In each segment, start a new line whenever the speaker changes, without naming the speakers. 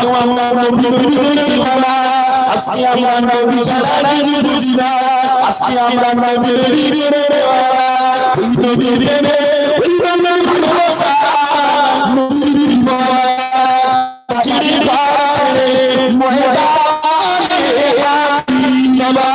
আজকে আমরা নবী নবী করে জীবন না আজকে আমরা নবী ছাড়া কিছু বুঝি না আজকে আমরা নবী নবী করে নবী প্রেমে ওই নবীর ভালোবাসা নবীর জীবন চিঠি পাচ্ছে ময়দানে বাবা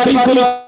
Thank you.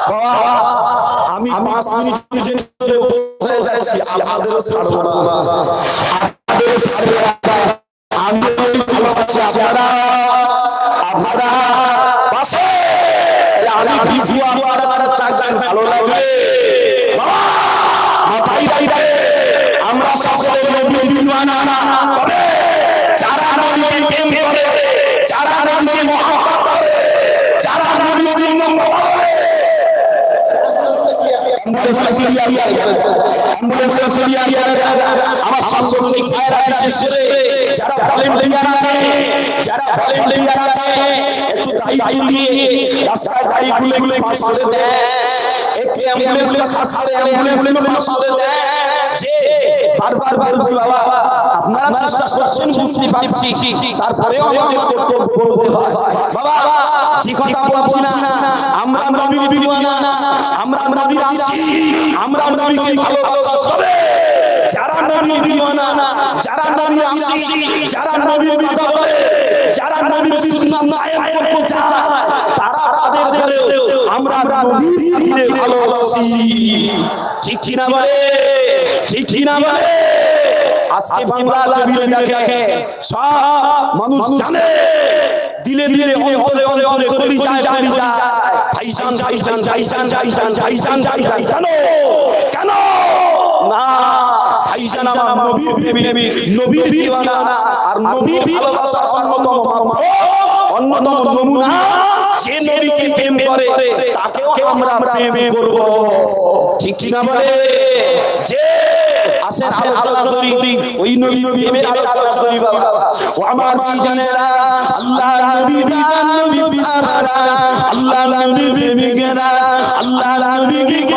বাবা আমি পাঁচ মিনিটের জন্য হয়ে যাচ্ছি আপনাদেরও ছাড়বো না। আপনাদেরও ছাড়বো না। আপনারা আমি ভালো লাগবে বাবা মাথায় রাখবে আমরা সকলে নবী বিমানা তবে যারা নবী প্রেম করে যারা নবী মহব্বত করে যারা নবী জন্য করে আমার সাংগঠনিক ভাইরা বিশেষ করে যারা লিঙ্গার আছে, যারা লিঙ্গার আছে, একটু দায়ী দিয়ে রাস্তায় গাড়ি গুলে গুলে পাশ করে দেয়। একটু অ্যাম্বুলেন্সের সাথে অ্যাম্বুলেন্সের পাশ করে দেয়। যে বারবার বলছি, বাবা, আপনারা চেষ্টা করছেন, বুঝতে পারছি। তারপরেও আমাদের কর্তব্য বলতে হয়। বাবা যে কথা বলছি না। আমরা নবীর বিমানা আমরা নবীর আশি আমরা নবীকে ভালোবাসা। সবে যারা নবীর বিমানা যারা নবীর আশি যারা নবীর বিতা বলে যারা নবীর সুন্নাত কায়েম করতে চায় তারা তাদের ধরেও আমরা নবীকে ভালোবাসি। ঠিক কি না বলে? ঠিক কি না বলে? আজকে বাংলা নবীর দেখে সব মানুষ জানে। দিলে দিলে অন্তরে অন্তরে কলি যায় কলি যায় ভাইজান ভাইজান ভাইজান ভাইজান ভাইজান ভাইজান কেন কেন না ভাইজান আমার নবীর প্রেমী নবীর দিওয়ানা আর নবীর ভালোবাসা অন্যতম মাত্র অন্যতম নমুনা যে নবীকে প্রেম করে তাকেও আমরা প্রেম করব ঠিক কি না বলে যে আসেন আলোচনা করি ওই নবী প্রেমের আলোচনা করি বাবা ও আমার ভাইজানেরা আল্লাহ আল্লাহ নবীর বিগেরা আল্লাহ নবীকে